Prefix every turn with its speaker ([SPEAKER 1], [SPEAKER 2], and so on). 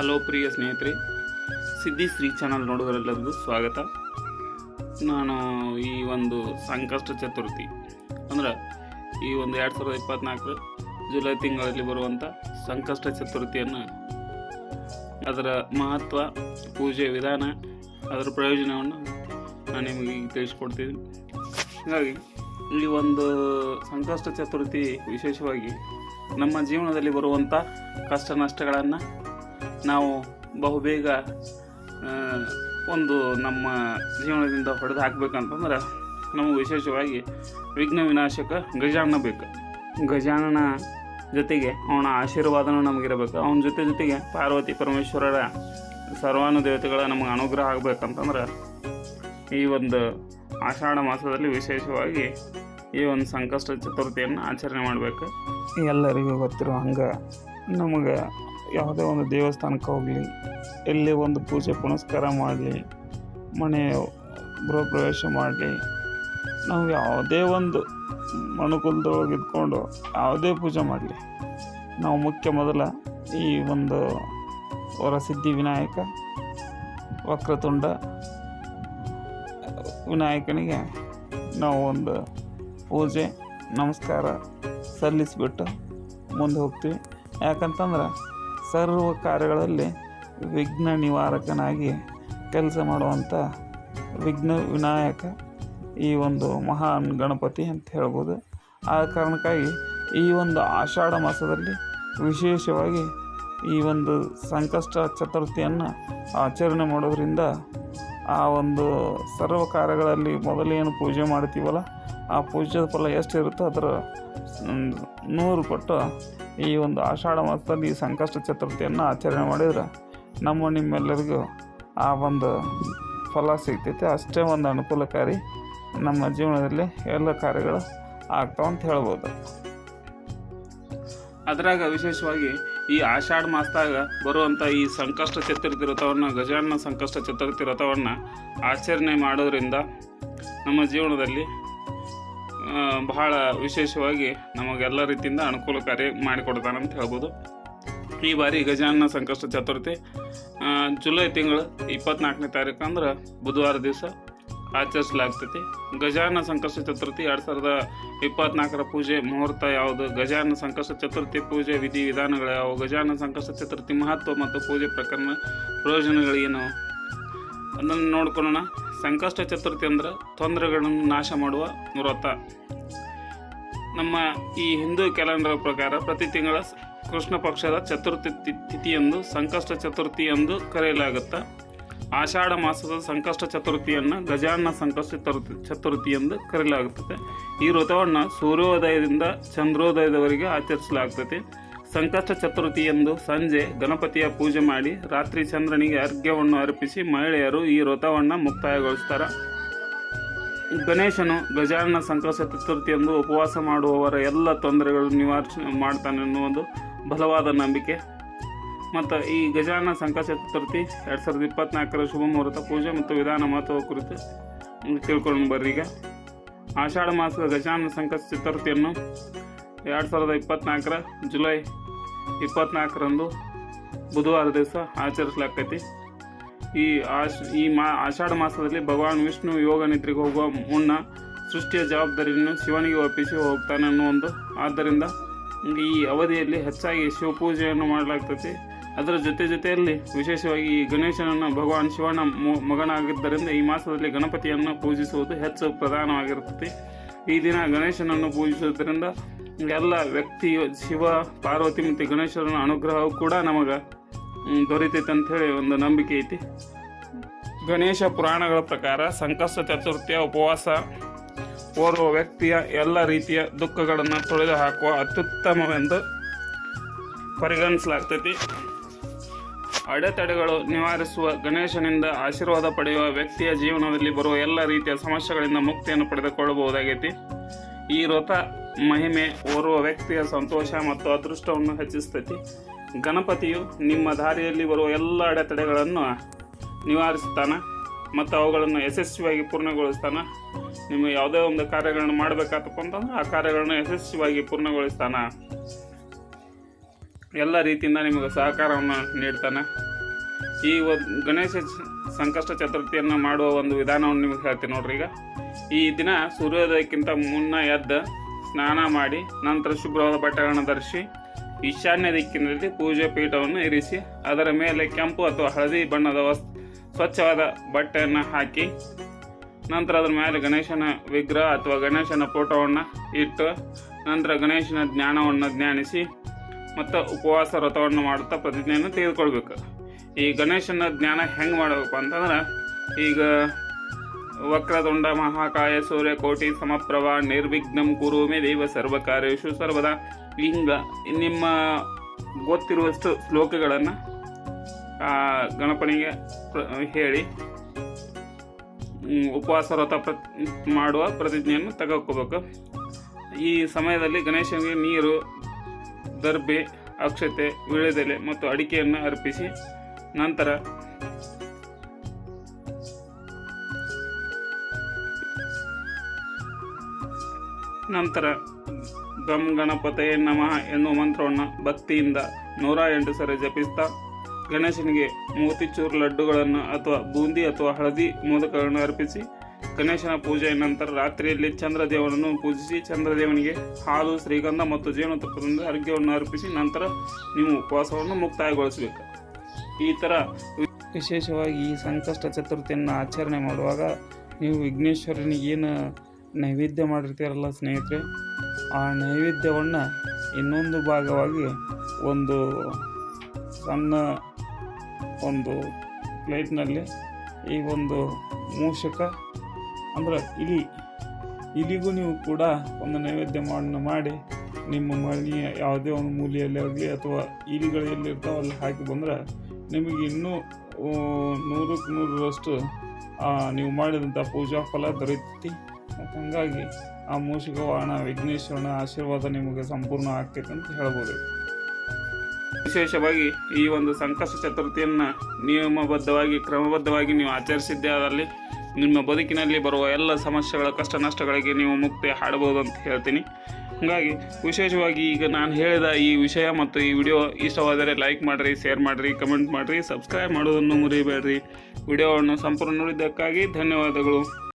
[SPEAKER 1] Hello ಪ್ರಿಯ ಸ್ನೇಹಿತರೆ, ಸಿದ್ಧಿ Shri channel ನೋಡೋದರೆಲ್ಲರಿಗೂ ಸ್ವಾಗತ. ನಾನು ಈ ಒಂದು ಸಂಕಷ್ಟ ಚತುರ್ಥಿ, ಅಂದ್ರೆ ಈ ಒಂದು ಎರಡು ಸಾವಿರದ ಇಪ್ಪತ್ತ್ನಾಲ್ಕರ ಜುಲೈ ತಿಂಗಳಲ್ಲಿ ಬರುವಂಥ ಸಂಕಷ್ಟ ಚತುರ್ಥಿಯನ್ನು ಅದರ ಮಹತ್ವ, ಪೂಜೆ ವಿಧಾನ, ಅದರ ಪ್ರಯೋಜನವನ್ನು ನಾನು ನಿಮಗೆ ತಿಳಿಸ್ಕೊಡ್ತೀನಿ. ಹಾಗಾಗಿ, ಈ ಒಂದು ಸಂಕಷ್ಟ ಚತುರ್ಥಿ ವಿಶೇಷವಾಗಿ ನಮ್ಮ ಜೀವನದಲ್ಲಿ ಬರುವಂಥ ಕಷ್ಟ ನಷ್ಟಗಳನ್ನು ನಾವು ಬಹುಬೇಗ ಒಂದು ನಮ್ಮ ಜೀವನದಿಂದ ಹೊಡೆದು ಹಾಕ್ಬೇಕಂತಂದ್ರೆ ನಮಗೆ ವಿಶೇಷವಾಗಿ ವಿಘ್ನ ವಿನಾಶಕ ಗಜಾನನ ಬೇಕು. ಗಜಾನನ ಜೊತೆಗೆ ಅವನ ಆಶೀರ್ವಾದನೂ ನಮಗಿರಬೇಕು. ಅವನ ಜೊತೆ ಜೊತೆಗೆ ಪಾರ್ವತಿ ಪರಮೇಶ್ವರರ ಸರ್ವಾನು ದೇವತೆಗಳ ನಮಗೆ ಅನುಗ್ರಹ ಆಗಬೇಕಂತಂದ್ರೆ ಈ ಒಂದು ಆಷಾಢ ಮಾಸದಲ್ಲಿ ವಿಶೇಷವಾಗಿ ಈ ಒಂದು ಸಂಕಷ್ಟ ಚತುರ್ಥಿಯನ್ನು ಆಚರಣೆ ಮಾಡಬೇಕು.
[SPEAKER 2] ಎಲ್ಲರಿಗೂ ಗೊತ್ತಿರೋ ಹಂಗೆ ನಮಗೆ ಯಾವುದೇ ಒಂದು ದೇವಸ್ಥಾನಕ್ಕೆ ಹೋಗಲಿ, ಎಲ್ಲಿ ಒಂದು ಪೂಜೆ ಪುನಸ್ಕಾರ ಮಾಡಲಿ, ಮನೆ ಗೃಹ ಪ್ರವೇಶ ಮಾಡಲಿ, ನಾವು ಯಾವುದೇ ಒಂದು ಅನುಕೂಲದೊಳಗೆ ಇದ್ಕೊಂಡು ಯಾವುದೇ ಪೂಜೆ ಮಾಡಲಿ. ನಾವು ಮುಖ್ಯ ಮೊದಲ ಈ ಒಂದು ವರಸಿದ್ಧಿ ವಿನಾಯಕ, ವಕ್ರತುಂಡ, ವಿನಾಯಕನಿಗೆ ನಾವು ಒಂದು ಪೂಜೆ, ನಮಸ್ಕಾರ ಸಲ್ಲಿಸಿಬಿಟ್ಟು ಮುಂದೆ ಹೋಗ್ತೀವಿ. ಯಾಕಂತಂದ್ರೆ ಸರ್ವ ಕಾರ್ಯಗಳಲ್ಲಿ ವಿಘ್ನ ನಿವಾರಕನಾಗಿ ಕೆಲಸ ಮಾಡುವಂಥ ವಿಘ್ನ ವಿನಾಯಕ ಈ ಒಂದು ಮಹಾನ್ ಗಣಪತಿ ಅಂತ ಹೇಳ್ಬೋದು. ಆ ಕಾರಣಕ್ಕಾಗಿ ಈ ಒಂದು ಆಷಾಢ ಮಾಸದಲ್ಲಿ ವಿಶೇಷವಾಗಿ ಈ ಒಂದು ಸಂಕಷ್ಟ ಚತುರ್ಥಿಯನ್ನು ಆಚರಣೆ ಮಾಡೋದ್ರಿಂದ ಆ ಒಂದು ಸರ್ವ ಕಾರ್ಯಗಳಲ್ಲಿ ಮೊದಲೇನು ಪೂಜೆ ಮಾಡ್ತೀವಲ್ಲ, ಆ ಪೂಜೆಯ ಫಲ ಎಷ್ಟಿರುತ್ತೋ ಅದರ ನೂರು ಪಟ್ಟು ಈ ಒಂದು ಆಷಾಢ ಮಾಸದಲ್ಲಿ ಈ ಸಂಕಷ್ಟ ಚತುರ್ಥಿಯನ್ನು ಆಚರಣೆ ಮಾಡಿದ್ರೆ ನಮ್ಮ ನಿಮ್ಮೆಲ್ಲರಿಗೂ ಆ ಒಂದು ಫಲ ಸಿಗ್ತೈತೆ. ಅಷ್ಟೇ ಒಂದು ಅನುಕೂಲಕಾರಿ ನಮ್ಮ ಜೀವನದಲ್ಲಿ ಎಲ್ಲ ಕಾರ್ಯಗಳು ಆಗ್ತಾವ ಅಂತ ಹೇಳ್ಬೋದು.
[SPEAKER 1] ಅದ್ರಾಗ ವಿಶೇಷವಾಗಿ ಈ ಆಷಾಢ ಮಾಸದಾಗ ಬರುವಂಥ ಈ ಸಂಕಷ್ಟ ಚತುರ್ಥಿ ವ್ರತವನ್ನು, ಗಜಾನನ ಸಂಕಷ್ಟ ಚತುರ್ಥಿ ವ್ರತವನ್ನು ಆಚರಣೆ ಮಾಡೋದ್ರಿಂದ ನಮ್ಮ ಜೀವನದಲ್ಲಿ ಬಹಳ ವಿಶೇಷವಾಗಿ ನಮಗೆಲ್ಲ ರೀತಿಯಿಂದ ಅನುಕೂಲಕಾರಿ ಮಾಡಿಕೊಡ್ತಾನೆ ಅಂತ ಹೇಳ್ಬೋದು. ಈ ಬಾರಿ ಗಜಾನನ ಸಂಕಷ್ಟ ಚತುರ್ಥಿ ಜುಲೈ ತಿಂಗಳು ಇಪ್ಪತ್ನಾಲ್ಕನೇ ತಾರೀಕು ಅಂದ್ರೆ ಬುಧವಾರ ದಿವಸ ಆಚರಿಸಲಾಗ್ತೈತಿ. ಗಜಾನನ ಸಂಕಷ್ಟ ಚತುರ್ಥಿ ಎರಡು ಸಾವಿರದ ಇಪ್ಪತ್ನಾಲ್ಕರ ಪೂಜೆ ಮುಹೂರ್ತ ಯಾವುದು? ಗಜಾನನ ಸಂಕಷ್ಟ ಚತುರ್ಥಿ ಪೂಜೆ ವಿಧಿ ವಿಧಾನಗಳು ಯಾವುವು ಗಜಾನನ ಸಂಕಷ್ಟ ಚತುರ್ಥಿ ಮಹತ್ವ ಮತ್ತು ಪೂಜೆ ಪ್ರಕರಣ ಪ್ರಯೋಜನಗಳೇನು ಅದನ್ನು ನೋಡ್ಕೊಳ್ಳೋಣ. ಸಂಕಷ್ಟ ಚತುರ್ಥಿ ಅಂದ್ರೆ ತೊಂದರೆಗಳನ್ನು ನಾಶ ಮಾಡುವ ವ್ರತ. ನಮ್ಮ ಈ ಹಿಂದೂ ಕ್ಯಾಲೆಂಡರ್ ಪ್ರಕಾರ ಪ್ರತಿ ತಿಂಗಳ ಕೃಷ್ಣ ಪಕ್ಷದ ಚತುರ್ಥಿ ತಿಥಿಯಂದು ಸಂಕಷ್ಟ ಚತುರ್ಥಿ ಎಂದು ಕರೆಯಲಾಗುತ್ತೆ. ಆಷಾಢ ಮಾಸದ ಸಂಕಷ್ಟ ಚತುರ್ಥಿಯನ್ನು ಗಜಾನ್ನ ಸಂಕಷ್ಟ ಚತುರ್ಥಿ ಚತುರ್ಥಿ ಎಂದು ಕರೆಯಲಾಗುತ್ತದೆ. ಈ ವ್ರತವನ್ನು ಸೂರ್ಯೋದಯದಿಂದ ಚಂದ್ರೋದಯದವರೆಗೆ ಆಚರಿಸಲಾಗ್ತದೆ. ಸಂಕಷ್ಟ ಚತುರ್ಥಿಯಂದು ಸಂಜೆ ಗಣಪತಿಯ ಪೂಜೆ ಮಾಡಿ ರಾತ್ರಿ ಚಂದ್ರನಿಗೆ ಅರ್ಘ್ಯವನ್ನು ಅರ್ಪಿಸಿ ಮಹಿಳೆಯರು ಈ ವ್ರತವನ್ನು ಮುಕ್ತಾಯಗೊಳಿಸ್ತಾರೆ. ಗಣೇಶನು ಗಜಾನನ ಸಂಕಷ್ಟ ಚತುರ್ಥಿಯಂದು ಉಪವಾಸ ಮಾಡುವವರ ಎಲ್ಲ ತೊಂದರೆಗಳು ನಿವಾರಣೆ ಮಾಡ್ತಾನೆ ಅನ್ನುವುದು ಬಲವಾದ ನಂಬಿಕೆ. ಮತ್ತು ಈ ಗಜಾನನ ಸಂಕಷ್ಟ ಚತುರ್ಥಿ ಎರಡು ಸಾವಿರದ ಇಪ್ಪತ್ತ್ನಾಲ್ಕರ ಶುಭ ಮುಹೂರ್ತ, ಪೂಜೆ ಮತ್ತು ವಿಧಾನ ಮಹತ್ವ ಕುರಿತು ತಿಳ್ಕೊಂಡು ಬರ್ರಿ ಈಗ. ಆಷಾಢ ಮಾಸದ ಗಜಾನನ ಸಂಕಷ್ಟ ಚತುರ್ಥಿಯನ್ನು ಎರಡು ಸಾವಿರದ ಇಪ್ಪತ್ತ್ನಾಲ್ಕರ ಜುಲೈ ಇಪ್ಪತ್ನಾಲ್ಕರಂದು ಬುಧವಾರ ದಿವಸ ಆಚರಿಸಲಾಗ್ತೈತಿ. ಈ ಆಶ್, ಈ ಮಾ, ಆಷಾಢ ಮಾಸದಲ್ಲಿ ಭಗವಾನ್ ವಿಷ್ಣು ಯೋಗ ನಿದ್ರೆಗೆ ಹೋಗುವ ಮುನ್ನ ಸೃಷ್ಟಿಯ ಜವಾಬ್ದಾರಿಯನ್ನು ಶಿವನಿಗೆ ಒಪ್ಪಿಸಿ ಹೋಗ್ತಾನೆ ಅನ್ನೋ ಒಂದು ಆದ್ದರಿಂದ ಈ ಅವಧಿಯಲ್ಲಿ ಹೆಚ್ಚಾಗಿ ಶಿವಪೂಜೆಯನ್ನು ಮಾಡಲಾಗ್ತೈತಿ. ಅದರ ಜೊತೆ ಜೊತೆಯಲ್ಲಿ ವಿಶೇಷವಾಗಿ ಈ ಗಣೇಶನನ್ನು ಭಗವಾನ್ ಶಿವನ ಮಗನಾಗಿದ್ದರಿಂದ ಈ ಮಾಸದಲ್ಲಿ ಗಣಪತಿಯನ್ನು ಪೂಜಿಸುವುದು ಹೆಚ್ಚು ಪ್ರಧಾನವಾಗಿರುತ್ತದೆ. ಈ ದಿನ ಗಣೇಶನನ್ನು ಪೂಜಿಸುವುದರಿಂದ ಎಲ್ಲ ವ್ಯಕ್ತಿ ಶಿವ, ಪಾರ್ವತಿ ಮತ್ತು ಗಣೇಶನ ಅನುಗ್ರಹವು ಕೂಡ ನಮಗೆ ದೊರೀತೈತೆ ಅಂಥೇಳಿ ಒಂದು ನಂಬಿಕೆ ಐತಿ. ಗಣೇಶ ಪುರಾಣಗಳ ಪ್ರಕಾರ ಸಂಕಷ್ಟ, ಚತುರ್ಥಿಯ ಉಪವಾಸ, ಓರ್ವ ವ್ಯಕ್ತಿಯ ಎಲ್ಲ ರೀತಿಯ ದುಃಖಗಳನ್ನು ತೊಳೆದು ಹಾಕುವ ಅತ್ಯುತ್ತಮವೆಂದು ಪರಿಗಣಿಸಲಾಗ್ತೈತಿ. ಅಡೆತಡೆಗಳು ನಿವಾರಿಸುವ ಗಣೇಶನಿಂದ ಆಶೀರ್ವಾದ ಪಡೆಯುವ ವ್ಯಕ್ತಿಯ ಜೀವನದಲ್ಲಿ ಬರುವ ಎಲ್ಲ ರೀತಿಯ ಸಮಸ್ಯೆಗಳಿಂದ ಮುಕ್ತಿಯನ್ನು ಪಡೆದುಕೊಳ್ಳಬಹುದಾಗೈತಿ. ಈ ವ್ರತ ಮಹಿಮೆ, ಓರ್ವ ವ್ಯಕ್ತಿಯ ಸಂತೋಷ ಮತ್ತು ಅದೃಷ್ಟವನ್ನು ಹೆಚ್ಚಿಸ್ತೈತಿ. ಗಣಪತಿಯು ನಿಮ್ಮ ದಾರಿಯಲ್ಲಿ ಬರುವ ಎಲ್ಲ ಅಡೆತಡೆಗಳನ್ನು ನಿವಾರಿಸ್ತಾನೆ ಮತ್ತು ಅವುಗಳನ್ನು ಯಶಸ್ವಿಯಾಗಿ ಪೂರ್ಣಗೊಳಿಸ್ತಾನೆ. ನಿಮ್ಮ ಯಾವುದೇ ಒಂದು ಕಾರ್ಯಗಳನ್ನು ಮಾಡಬೇಕಾತಪ್ಪ ಅಂತಂದ್ರೆ ಆ ಕಾರ್ಯಗಳನ್ನು ಯಶಸ್ವಿಯಾಗಿ ಪೂರ್ಣಗೊಳಿಸ್ತಾನೆ. ಎಲ್ಲ ರೀತಿಯಿಂದ ನಿಮಗೆ ಸಹಕಾರವನ್ನು ನೀಡ್ತಾನೆ. ಈ ಒಂದು, ಗಣೇಶ ಸಂಕಷ್ಟ ಚತುರ್ಥಿಯನ್ನು ಮಾಡುವ ಒಂದು ವಿಧಾನವನ್ನು ನಿಮಗೆ ಹೇಳ್ತೀನಿ ನೋಡ್ರಿ ಈಗ. ಈ ದಿನ ಸೂರ್ಯೋದಯಕ್ಕಿಂತ ಮುನ್ನ ಎದ್ದು ಸ್ನಾನ ಮಾಡಿ, ನಂತರ ಶುಭ್ರವಾದ ಬಟ್ಟೆಗಳನ್ನು ಧರಿಸಿ, ಈಶಾನ್ಯ ದಿಕ್ಕಿನಲ್ಲಿ ಪೂಜೆ ಪೀಠವನ್ನು ಇರಿಸಿ, ಅದರ ಮೇಲೆ ಕೆಂಪು ಅಥವಾ ಹಳದಿ ಬಣ್ಣದ ವಸ್, ಸ್ವಚ್ಛವಾದ ಬಟ್ಟೆಯನ್ನು ಹಾಕಿ, ನಂತರ ಅದರ ಮೇಲೆ ಗಣೇಶನ ವಿಗ್ರಹ ಅಥವಾ ಗಣೇಶನ ಫೋಟೋವನ್ನು ಇಟ್ಟು, ನಂತರ ಗಣೇಶನ ಜ್ಞಾನವನ್ನು ಜ್ಞಾನಿಸಿ ಮತ್ತು ಉಪವಾಸ ವ್ರತವನ್ನು ಮಾಡುತ್ತಾ ಪ್ರತಿಜ್ಞೆಯನ್ನು ತೆಗೆದುಕೊಳ್ಬೇಕು. ಈ ಗಣೇಶನ ಜ್ಞಾನ ಹೆಂಗೆ ಮಾಡಬೇಕು ಅಂತಂದ್ರೆ, ಈಗ ವಕ್ರತುಂಡ ಮಹಾಕಾಯ ಸೂರ್ಯಕೋಟಿ ಸಮಪ್ರಭ ನಿರ್ವಿಘ್ನಂ ಕುರು ಮೇ ದೇವ ಸರ್ವಕಾರ್ಯೇಷು ಸರ್ವದಾ. ಹಿಂಗ ನಿಮ್ಮ ಗೊತ್ತಿರುವಷ್ಟು ಶ್ಲೋಕಗಳನ್ನು ಗಣಪನಿಗೆ ಹೇಳಿ. ಉಪವಾಸ ವ್ರತ ಮಾಡುವ ಪ್ರತಿಜ್ಞೆಯನ್ನು ತೆಗೆದುಕೋಬೇಕು. ಈ ಸಮಯದಲ್ಲಿ ಗಣೇಶನಿಗೆ ನೀರು, ದರ್ಬೆ, ಅಕ್ಷತೆ, ವಿಳೆದೆಲೆ ಮತ್ತು ಅಡಿಕೆಯನ್ನು ಅರ್ಪಿಸಿ, ನಂತರ ನಂತರ ಗಂ ಗಣಪತಯೇ ನಮಃ ಎನ್ನುವ ಮಂತ್ರವನ್ನು ಭಕ್ತಿಯಿಂದ ನೂರ ಎಂಟು ಸರಿ ಜಪಿಸ್ತಾ ಗಣೇಶನಿಗೆ ಮೋತಿಚೂರು ಲಡ್ಡುಗಳನ್ನು ಅಥವಾ ಬೂಂದಿ ಅಥವಾ ಹಳದಿ ಮೋದಕಗಳನ್ನು ಅರ್ಪಿಸಿ ಗಣೇಶನ ಪೂಜೆಯ ನಂತರ ರಾತ್ರಿಯಲ್ಲಿ ಚಂದ್ರದೇವನನ್ನು ಪೂಜಿಸಿ ಚಂದ್ರದೇವನಿಗೆ ಹಾಲು, ಶ್ರೀಗಂಧ ಮತ್ತು ಜೇನುತುಪ್ಪದಿಂದ ಅರ್ಘ್ಯವನ್ನು ಅರ್ಪಿಸಿ ನಂತರ ನೀವು ಉಪವಾಸವನ್ನು ಮುಕ್ತಾಯಗೊಳಿಸಬೇಕು. ಈ ಥರ
[SPEAKER 2] ವಿಶೇಷವಾಗಿ ಈ ಸಂಕಷ್ಟ ಚತುರ್ಥಿಯನ್ನು ಆಚರಣೆ ಮಾಡುವಾಗ ನೀವು ವಿಘ್ನೇಶ್ವರನಿಗೆ ಏನು ನೈವೇದ್ಯ ಮಾಡಿರ್ತೀರಲ್ಲ ಸ್ನೇಹಿತರೆ, ಆ ನೈವೇದ್ಯವನ್ನು ಇನ್ನೊಂದು ಭಾಗವಾಗಿ ಒಂದು ಸಣ್ಣ ಒಂದು ಪ್ಲೇಟ್ನಲ್ಲಿ ಈ ಒಂದು ಮೂಷಕ, ಅಂದ್ರೆ ಇಲಿ, ಇಲಿಗೂ ನೀವು ಕೂಡ ಒಂದು ನೈವೇದ್ಯ ಮಾಡಿ ಮಾಡಿ, ನಿಮ್ಮ ಮನೆಯ ಯಾವುದೇ ಒಂದು ಮೂಲೆಯಲ್ಲಿ ಆಗಲಿ ಅಥವಾ ಇಲಿಗಳಲ್ಲಿ ಎಲ್ಲಿರ್ತಾವೆ ಅಲ್ಲಿ ಹಾಕಿ ಬಂದ್ರೆ ನಿಮಗೆ ಇನ್ನೂ ನೂರಕ್ಕೆ ನೂರರಷ್ಟು ನೀವು ಮಾಡಿದಂಥ ಪೂಜಾ ಫಲ ದೊರೆಯುತ್ತೆ. ಹಂಗಾಗಿ ಆ ಮೂಷಿಕ ವಾಹನ ವಿಘ್ನೇಶ್ವರನ ಆಶೀರ್ವಾದ ನಿಮಗೆ ಸಂಪೂರ್ಣ ಆಗ್ತೈತೆ ಅಂತ ಹೇಳ್ಬೋದು.
[SPEAKER 1] ವಿಶೇಷವಾಗಿ ಈ ಒಂದು ಸಂಕಷ್ಟ ಚತುರ್ಥಿಯನ್ನು ನಿಯಮಬದ್ಧವಾಗಿ, ಕ್ರಮಬದ್ಧವಾಗಿ ನೀವು ಆಚರಿಸಿದ್ದೇ ಆದಲ್ಲಿ ನಿಮ್ಮ ಬದುಕಿನಲ್ಲಿ ಬರುವ ಎಲ್ಲ ಸಮಸ್ಯೆಗಳ, ಕಷ್ಟ ನಷ್ಟಗಳಿಗೆ ನೀವು ಮುಕ್ತಿ ಹಾಡಬಹುದು ಅಂತ ಹೇಳ್ತೀನಿ. ಹಾಗಾಗಿ ವಿಶೇಷವಾಗಿ ಈಗ ನಾನು ಹೇಳಿದ ಈ ವಿಷಯ ಮತ್ತು ಈ ವಿಡಿಯೋ ಇಷ್ಟವಾದರೆ ಲೈಕ್ ಮಾಡಿರಿ, ಶೇರ್ ಮಾಡಿರಿ, ಕಮೆಂಟ್ ಮಾಡಿರಿ, ಸಬ್ಸ್ಕ್ರೈಬ್ ಮಾಡೋದನ್ನು ಮುರಿಬೇಡ್ರಿ. ವಿಡಿಯೋವನ್ನು ಸಂಪೂರ್ಣ ನೋಡಿದ್ದಕ್ಕಾಗಿ ಧನ್ಯವಾದಗಳು.